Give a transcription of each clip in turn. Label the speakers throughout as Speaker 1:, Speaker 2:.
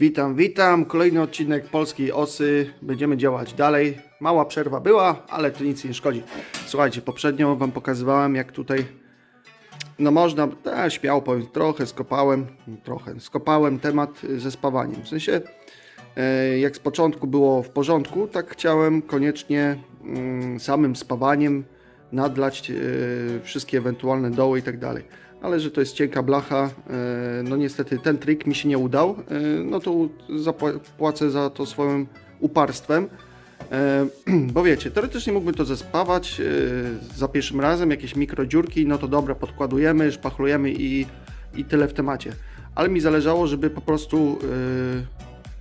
Speaker 1: Witam, witam. Kolejny odcinek Polskiej Osy. Będziemy działać dalej. Mała przerwa była, ale to nic nie szkodzi. Słuchajcie, poprzednio Wam pokazywałem, jak tutaj, no można, a, śmiało powiem, trochę skopałem, trochę, skopałem temat ze spawaniem. W sensie, e, jak z początku było w porządku, tak chciałem koniecznie mm, samym spawaniem nadlać e, wszystkie ewentualne doły i tak dalej. Ale że to jest cienka blacha, e, no niestety ten trik mi się nie udał, e, no to zapłacę za to swoim uparstwem. E, Bo wiecie, teoretycznie mógłbym to zespawać za pierwszym razem, jakieś mikrodziurki, no to dobra, podkładujemy, szpachlujemy i, i tyle w temacie. Ale mi zależało, żeby po prostu,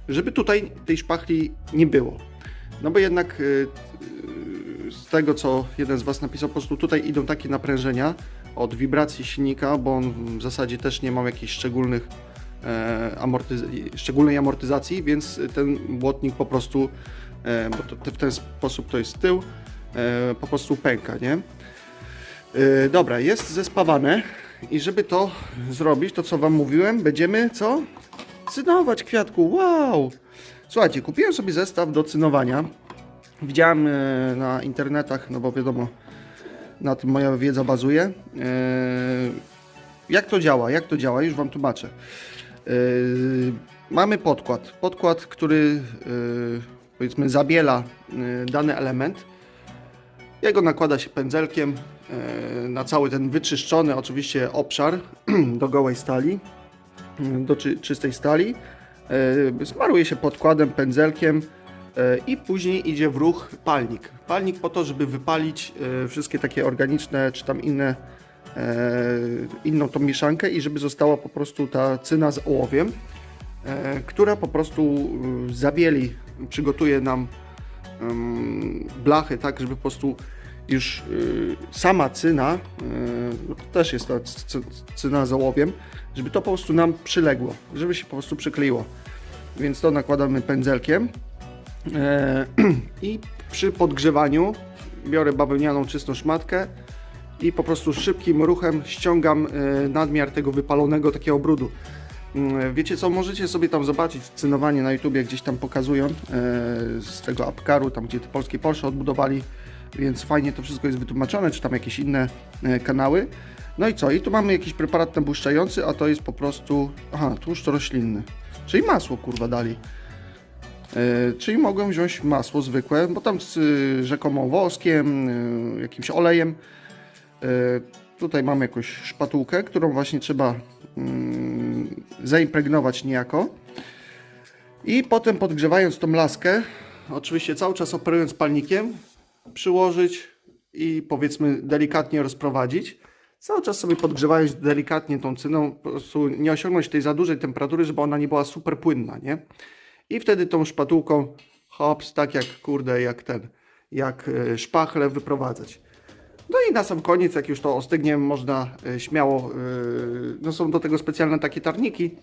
Speaker 1: żeby tutaj tej szpachli nie było. No bo jednak z tego, co jeden z Was napisał, po prostu tutaj idą takie naprężenia od wibracji silnika, bo on w zasadzie też nie ma jakichś szczególnych e, amortyz- szczególnej amortyzacji, więc ten błotnik po prostu, e, bo to, w ten sposób to jest tył, e, po prostu pęka, nie? Dobra, jest zespawane i żeby to zrobić, to co Wam mówiłem, będziemy co? Cynować kwiatku, wow! Słuchajcie, kupiłem sobie zestaw do cynowania. Widziałem na internetach, no bo wiadomo, na tym moja wiedza bazuje. E, Jak to działa? Jak to działa? Już Wam tłumaczę. E, Mamy podkład. Podkład, który e, powiedzmy zabiela dany element. Jego nakłada się pędzelkiem na cały ten wyczyszczony oczywiście obszar do gołej stali, do czy, czystej stali. Smaruje się podkładem, pędzelkiem i później idzie w ruch palnik. Palnik po to, żeby wypalić e, wszystkie takie organiczne czy tam inne e, inną tą mieszankę i żeby została po prostu ta cyna z ołowiem, e, która po prostu e, zabieli, przygotuje nam blachy tak, żeby po prostu już sama cyna, no to też jest ta cyna z ołowiem, żeby to po prostu nam przyległo, żeby się po prostu przykleiło. Więc to nakładamy pędzelkiem e, i przy podgrzewaniu biorę bawełnianą czystą szmatkę i po prostu szybkim ruchem ściągam e, nadmiar tego wypalonego takiego brudu. Mm, Wiecie co, możecie sobie tam zobaczyć cynowanie na YouTubie, gdzieś tam pokazują e, z tego apkaru, tam gdzie te polskie Porsche odbudowali, więc fajnie to wszystko jest wytłumaczone, czy tam jakieś inne e, kanały. No i co, i tu mamy jakiś preparat nabłyszczający, a to jest po prostu, aha, tłuszcz roślinny, czyli masło kurwa dali. E, czyli mogłem wziąć masło zwykłe, bo tam z y, rzekomą woskiem, y, jakimś olejem. E, tutaj mam jakąś szpatułkę, którą właśnie trzeba mm, zaimpregnować niejako. I potem podgrzewając tą laskę, oczywiście cały czas operując palnikiem, przyłożyć i powiedzmy delikatnie rozprowadzić. Cały czas sobie podgrzewając delikatnie tą cyną, po prostu nie osiągnąć tej za dużej temperatury, żeby ona nie była super płynna, nie? I wtedy tą szpatułką hops, tak jak kurde, jak ten, jak e, szpachle wyprowadzać. No i na sam koniec, jak już to ostygnie, można e, śmiało, e, no są do tego specjalne takie tarniki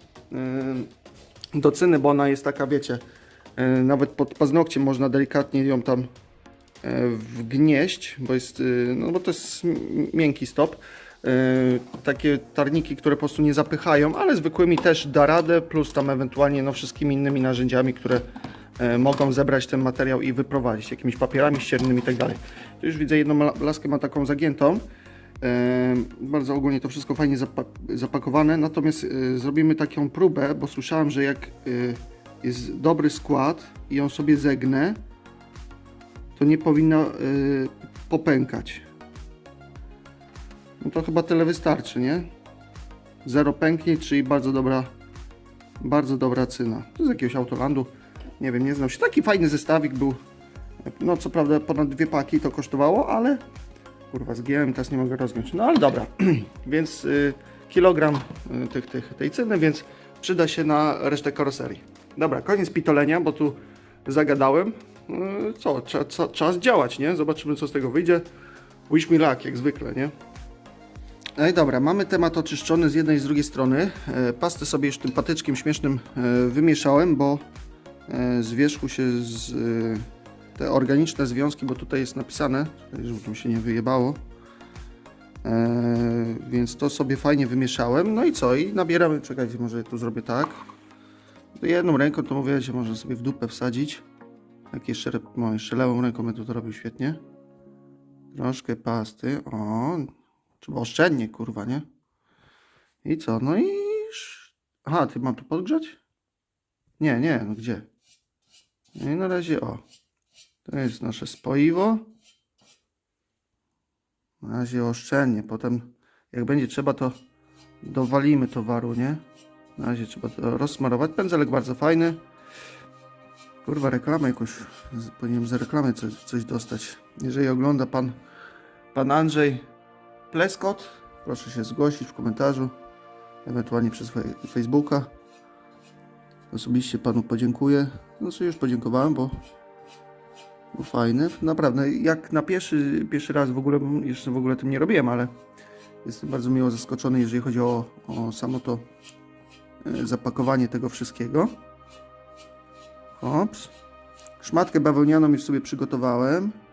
Speaker 1: do cyny, bo ona jest taka, wiecie, nawet pod paznokciem można delikatnie ją tam wgnieść, bo jest, no bo to jest miękki stop. E, Takie tarniki, które po prostu nie zapychają, ale zwykłymi też da radę, plus tam ewentualnie no wszystkimi innymi narzędziami, które e, mogą zebrać ten materiał i wyprowadzić, jakimiś papierami ściernymi i tak. Tu już widzę jedną la- laskę ma taką zagiętą. E, Bardzo ogólnie to wszystko fajnie zapa zapakowane, natomiast zrobimy taką próbę, bo słyszałem, że jak jest dobry skład i ją sobie zegnę, to nie powinna e, popękać. No to chyba tyle wystarczy, nie? Zero pęknie, czyli bardzo dobra, bardzo dobra cyna. To z jakiegoś autolandu, nie wiem, nie znam się. Taki fajny zestawik był. No co prawda ponad dwie paki to kosztowało, ale kurwa zgiąłem, teraz nie mogę rozgiąć. No ale dobra, więc y, kilogram y, tych, tych, tej cyny, więc przyda się na resztę karoserii. Dobra, koniec pitolenia, bo tu zagadałem. Y, co, cza, cza, czas działać, nie? Zobaczymy co z tego wyjdzie. Wish me luck, jak zwykle, nie? No i dobra, mamy temat oczyszczony z jednej i z drugiej strony. E, Pastę sobie już tym patyczkiem śmiesznym e, wymieszałem, bo e, z wierzchu się z, te organiczne związki, bo tutaj jest napisane, żeby tu się nie wyjebało. Więc to sobie fajnie wymieszałem. No i co? I nabieramy, czekajcie, może tu zrobię tak. Jedną ręką to mówię, że można sobie w dupę wsadzić. Jak jeszcze, no, jeszcze lewą ręką będę to robił świetnie. Troszkę pasty. O, trzeba oszczędnie, kurwa, nie? I co? No i... Aha, ty mam tu podgrzać? Nie, nie, no gdzie? No i na razie, o. To jest nasze spoiwo. Na razie oszczędnie. Potem, jak będzie trzeba, to dowalimy towaru, nie? Na razie trzeba to rozsmarować. Pędzelek bardzo fajny. Kurwa, reklamę jakąś. z- Powinienem za reklamę coś, coś dostać. Jeżeli ogląda pan, pan Andrzej Pleskot, proszę się zgłosić w komentarzu, ewentualnie przez Facebooka. Osobiście panu podziękuję. Znaczy już podziękowałem, bo, bo fajny. Naprawdę, jak na pierwszy, pierwszy raz w ogóle, jeszcze w ogóle tym nie robiłem, ale jestem bardzo miło zaskoczony, jeżeli chodzi o, o samo to e, zapakowanie tego wszystkiego. Hops. Szmatkę bawełnianą już sobie przygotowałem.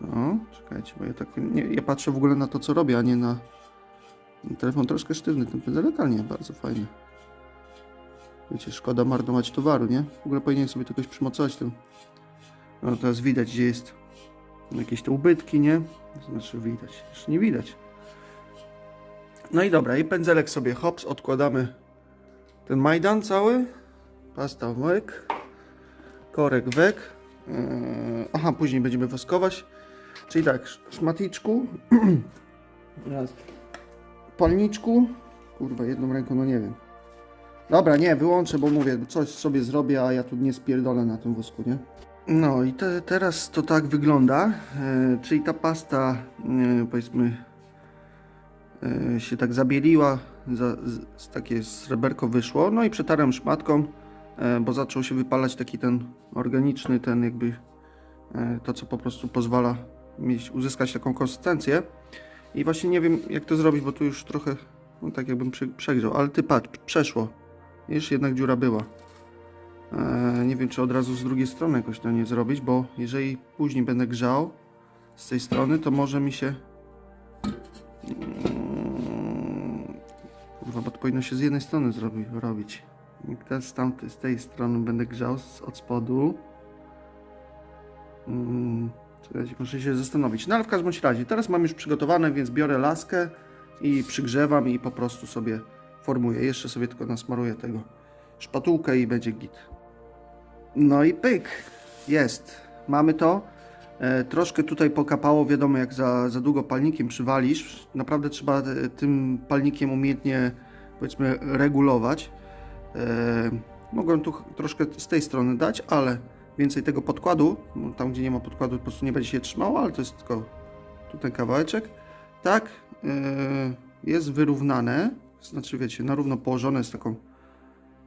Speaker 1: No, czekajcie, bo ja tak nie, ja patrzę w ogóle na to, co robię, a nie na telefon. Troszkę sztywny ten pędzelek, ale nie, bardzo fajny. Wiecie, szkoda marnować towaru, nie? W ogóle powinien sobie to jakoś przymocować tym. No teraz widać, gdzie jest jakieś te ubytki, nie? Znaczy widać, już nie widać. No i dobra, i pędzelek sobie hops, odkładamy ten majdan cały. Pasta wek, korek wek. Yy, aha, później będziemy woskować. Czyli tak, sz- szmatliczku. Raz. Palniczku. Kurwa, jedną ręką, no nie wiem. Dobra, nie, wyłączę, bo mówię, coś sobie zrobię, a ja tu nie spierdolę na tym wosku, nie? No i te, teraz to tak wygląda, e, czyli ta pasta, e, powiedzmy, e, się tak zabieliła, za, z takie sreberko wyszło, no i przetarłem szmatką, e, bo zaczął się wypalać taki ten organiczny, ten jakby, e, to co po prostu pozwala mieć, uzyskać taką konsystencję. I właśnie nie wiem jak to zrobić, bo tu już trochę, no tak jakbym prze, przegrzał, ale ty patrz, przeszło. Jeszcze jednak dziura była. E, nie wiem, czy od razu z drugiej strony jakoś to nie zrobić, bo jeżeli później będę grzał z tej strony, to może mi się. Kurwa, bo to powinno się z jednej strony zrobi, robić. Jak teraz z, z tej strony będę grzał z, od spodu. Mm, muszę się zastanowić. No ale w każdym razie, teraz mam już przygotowane, więc biorę laskę i przygrzewam i po prostu sobie formuję. Jeszcze sobie tylko nasmaruję tego szpatułkę i będzie git. No i pyk, jest. Mamy to. E, troszkę tutaj pokapało, wiadomo jak za, za długo palnikiem przywalisz. Naprawdę trzeba e, tym palnikiem umiejętnie powiedzmy regulować. E, mogłem tu troszkę z tej strony dać, ale więcej tego podkładu, tam gdzie nie ma podkładu po prostu nie będzie się trzymało, ale to jest tylko tutaj kawałeczek. Tak, e, jest wyrównane, znaczy wiecie, na równo położone z taką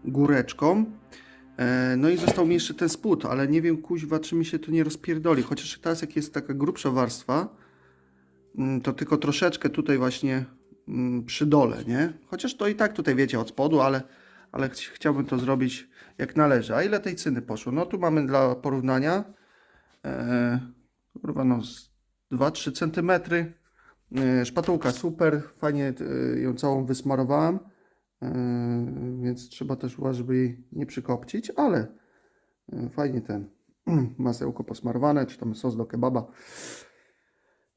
Speaker 1: góreczką. E, No i został mi jeszcze ten spód, ale nie wiem kuźwa, czy mi się to nie rozpierdoli. Chociaż teraz jak jest taka grubsza warstwa, mm, to tylko troszeczkę tutaj właśnie mm, przy dole, nie? Chociaż to i tak tutaj wiecie od spodu, ale, ale ch- chciałbym to zrobić jak należy. A ile tej cyny poszło? No tu mamy dla porównania e, kurwa no z 2-3 cm. E, szpatułka super, fajnie e, ją całą wysmarowałem. Yy, więc trzeba też uważać, żeby jej nie przykopcić, ale yy, fajnie ten masełko posmarowane, czy tam sos do kebaba.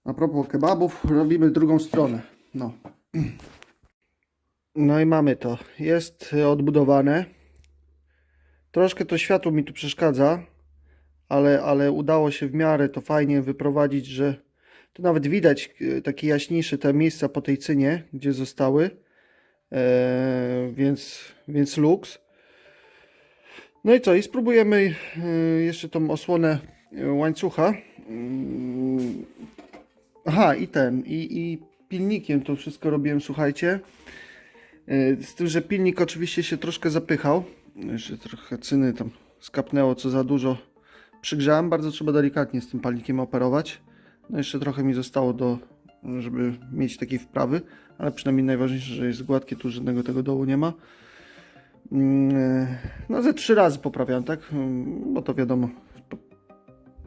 Speaker 1: A propos kebabów, robimy drugą stronę. No. No i mamy to. Jest y, odbudowane. Troszkę to światło mi tu przeszkadza, ale, ale udało się w miarę to fajnie wyprowadzić, że tu nawet widać y, takie jaśniejsze te miejsca po tej cynie, gdzie zostały. E, więc, więc luks. No i co? I spróbujemy e, jeszcze tą osłonę łańcucha. Mm, Aha, i ten, i, i pilnikiem to wszystko robiłem, słuchajcie. E, Z tym, że pilnik oczywiście się troszkę zapychał. Jeszcze trochę cyny tam skapnęło, co za dużo przygrzałem. Bardzo trzeba delikatnie z tym palnikiem operować. No jeszcze trochę mi zostało do, żeby mieć takiej wprawy, ale przynajmniej najważniejsze, że jest gładkie, tu żadnego tego dołu nie ma. Mm, e, No ze trzy razy poprawiałem, tak? Mm, Bo to wiadomo,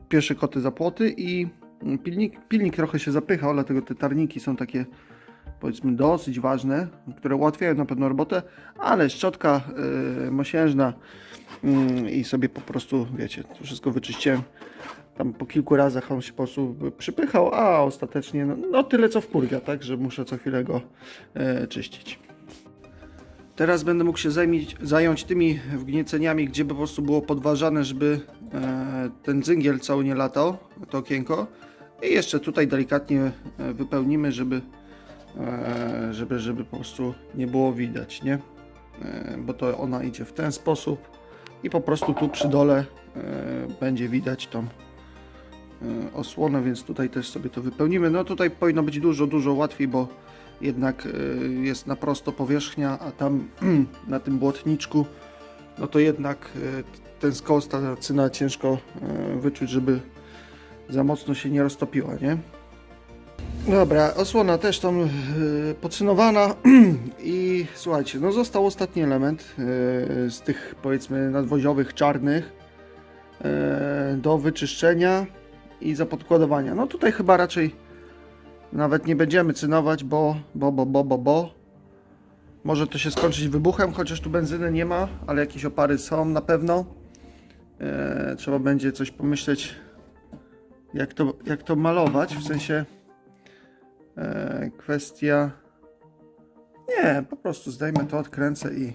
Speaker 1: pierwsze koty za płoty i pilnik, pilnik trochę się zapychał, dlatego te tarniki są takie powiedzmy dosyć ważne, które ułatwiają na pewno robotę, ale szczotka yy, mosiężna mm, i sobie po prostu, wiecie, to wszystko wyczyściłem. Tam po kilku razach on się po prostu przypychał, a ostatecznie no, no tyle co wkurwia, tak, że muszę co chwilę go e, czyścić. Teraz będę mógł się zajmić, zająć tymi wgnieceniami, gdzie by po prostu było podważane, żeby e, ten dzygiel cały nie latał, to okienko. I jeszcze tutaj delikatnie e, wypełnimy, żeby, żeby, żeby po prostu nie było widać, nie? E, bo to ona idzie w ten sposób i po prostu tu przy dole e, będzie widać tą e, osłonę, więc tutaj też sobie to wypełnimy. No tutaj powinno być dużo, dużo łatwiej, bo jednak e, jest na prosto powierzchnia, a tam na tym błotniczku, no to jednak e, ten skos, ta cyna ciężko e, wyczuć, żeby za mocno się nie roztopiła, nie? Dobra, osłona też tam e, podsynowana i słuchajcie, no został ostatni element e, z tych powiedzmy nadwoziowych, czarnych e, do wyczyszczenia i zapodkładowania. No tutaj chyba raczej nawet nie będziemy cynować, bo, bo, bo, bo, bo, bo. Może to się skończyć wybuchem, chociaż tu benzyny nie ma, ale jakieś opary są na pewno. Trzeba będzie coś pomyśleć, jak to, jak to malować, w sensie kwestia... Nie, po prostu zdejmę to, odkręcę i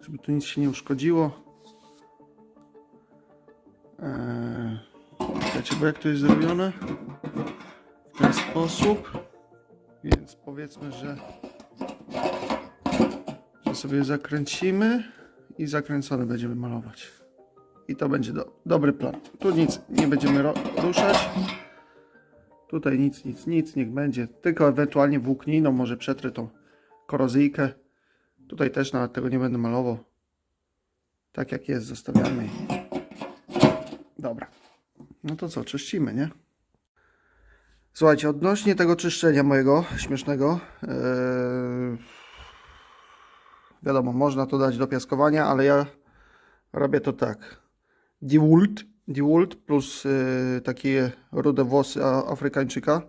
Speaker 1: żeby tu nic się nie uszkodziło. E, wiecie, bo jak to jest zrobione? w ten sposób. Więc powiedzmy, że, że sobie zakręcimy i zakręcone będziemy malować. I to będzie do, dobry plan. Tu nic nie będziemy ruszać. Tutaj nic, nic, nic, niech będzie. Tylko ewentualnie włókniną może przetrę tą korozyjkę. Tutaj też nawet tego nie będę malował. Tak jak jest, zostawiamy. Dobra. No to co, czyścimy, nie? Słuchajcie, odnośnie tego czyszczenia mojego śmiesznego, yy, wiadomo, można to dać do piaskowania, ale ja robię to tak. Dewult, Dewult plus yy, takie rude włosy Afrykańczyka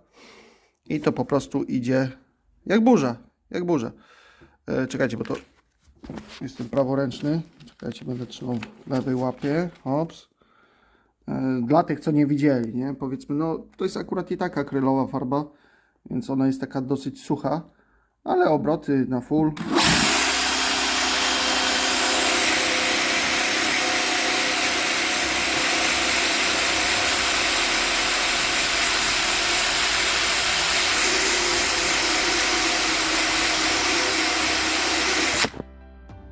Speaker 1: i to po prostu idzie jak burza, jak burza. Yy, czekajcie, bo to jestem praworęczny. Czekajcie, będę trzymał lewej łapie. Hops. E, Dla tych, co nie widzieli, nie? Powiedzmy, no to jest akurat i taka akrylowa farba, więc ona jest taka dosyć sucha, ale obroty na full.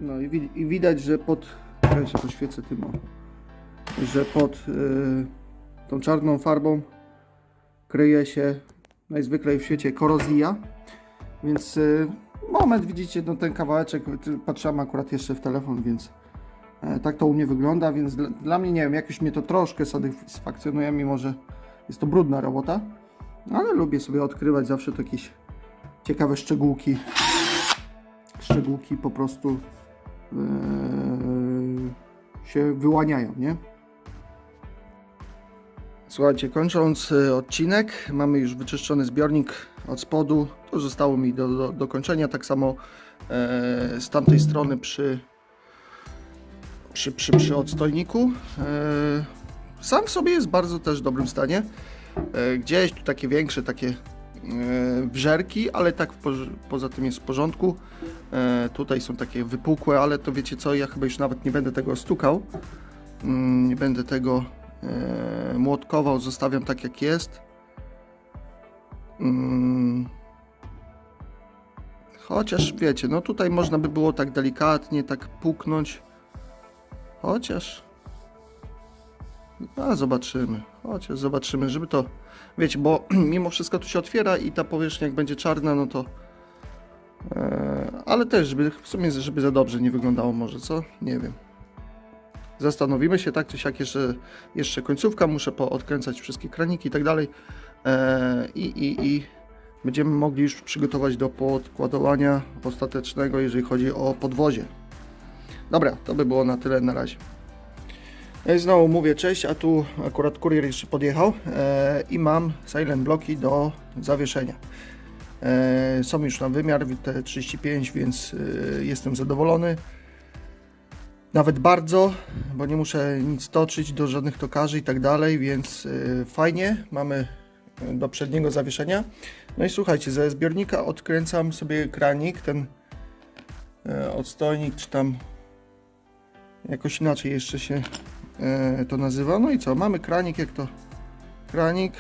Speaker 1: No i, wi- i widać, że pod... Ja się poświecę tym, że pod y, tą czarną farbą kryje się najzwyklej w świecie korozja. Więc y, moment, widzicie, no ten kawałeczek, patrzyłem akurat jeszcze w telefon, więc e, tak to u mnie wygląda, więc dla, dla mnie, nie wiem, jakoś mnie to troszkę satysfakcjonuje, mimo że jest to brudna robota, ale lubię sobie odkrywać zawsze to jakieś ciekawe szczegółki. Szczegółki po prostu się wyłaniają, nie? Słuchajcie, kończąc y, odcinek, mamy już wyczyszczony zbiornik od spodu. To zostało mi do, do, do kończenia. Tak samo e, z tamtej strony przy, przy, przy, przy odstojniku. E, sam w sobie jest bardzo też dobrym stanie. E, gdzieś tu takie większe, takie e, wżerki, ale tak porz- poza tym jest w porządku. E, tutaj są takie wypukłe, ale to wiecie co, ja chyba już nawet nie będę tego stukał. Mm, nie będę tego e, młotkował, zostawiam tak jak jest. Mm. Chociaż wiecie, no tutaj można by było tak delikatnie, tak puknąć. Chociaż. A zobaczymy. Chociaż zobaczymy, żeby to. Wiecie, bo mimo wszystko tu się otwiera i ta powierzchnia jak będzie czarna, no to. E, ale też, żeby w sumie, żeby za dobrze nie wyglądało, może co? Nie wiem. Zastanowimy się tak czy siak jeszcze, jeszcze końcówka, muszę poodkręcać wszystkie kraniki i tak dalej. E, I, i, I będziemy mogli już przygotować do podkładowania ostatecznego, jeżeli chodzi o podwozie. Dobra, to by było na tyle na razie. No i znowu mówię cześć, a tu akurat kurier jeszcze podjechał e, i mam silent bloki do zawieszenia. E, są już na wymiar te 35, więc e, jestem zadowolony. Nawet bardzo, bo nie muszę nic toczyć do żadnych tokarzy i tak dalej, więc e, fajnie. Mamy e, do przedniego zawieszenia. No i słuchajcie, ze zbiornika odkręcam sobie kranik, ten e, odstojnik, czy tam jakoś inaczej jeszcze się e, to nazywa. No i co, mamy kranik, jak to? Kranik,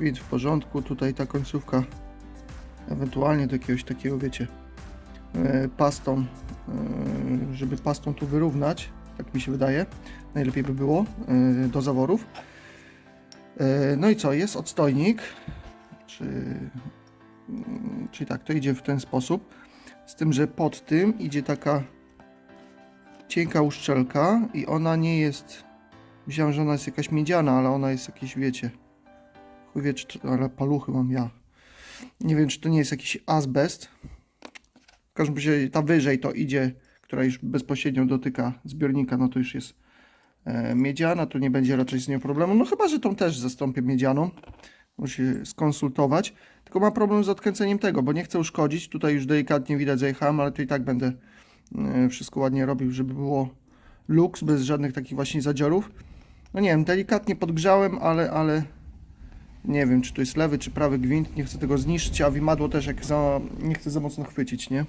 Speaker 1: wid w porządku, tutaj ta końcówka. Ewentualnie do jakiegoś takiego, wiecie, e, pastą, e, żeby pastą tu wyrównać, tak mi się wydaje, najlepiej by było e, do zaworów. E, No i co, jest odstojnik, czy, mm, czyli tak, to idzie w ten sposób, z tym, że pod tym idzie taka cienka uszczelka i ona nie jest, myślałem, że ona jest jakaś miedziana, ale ona jest jakieś, wiecie, chuj wie, czy to, ale paluchy mam ja. Nie wiem, czy to nie jest jakiś azbest. W każdym razie ta wyżej to idzie, która już bezpośrednio dotyka zbiornika, no to już jest e, miedziana, tu nie będzie raczej z nią problemu. No chyba, że tą też zastąpię miedzianą. Muszę skonsultować. Tylko mam problem z odkręceniem tego, bo nie chcę uszkodzić. Tutaj już delikatnie widać zajechałem, ale to i tak będę wszystko ładnie robił, żeby było luks, bez żadnych takich właśnie zadziorów. No nie wiem, delikatnie podgrzałem, ale, ale nie wiem, czy to jest lewy, czy prawy gwint. Nie chcę tego zniszczyć, a wimadło też jak za, nie chcę za mocno chwycić, nie?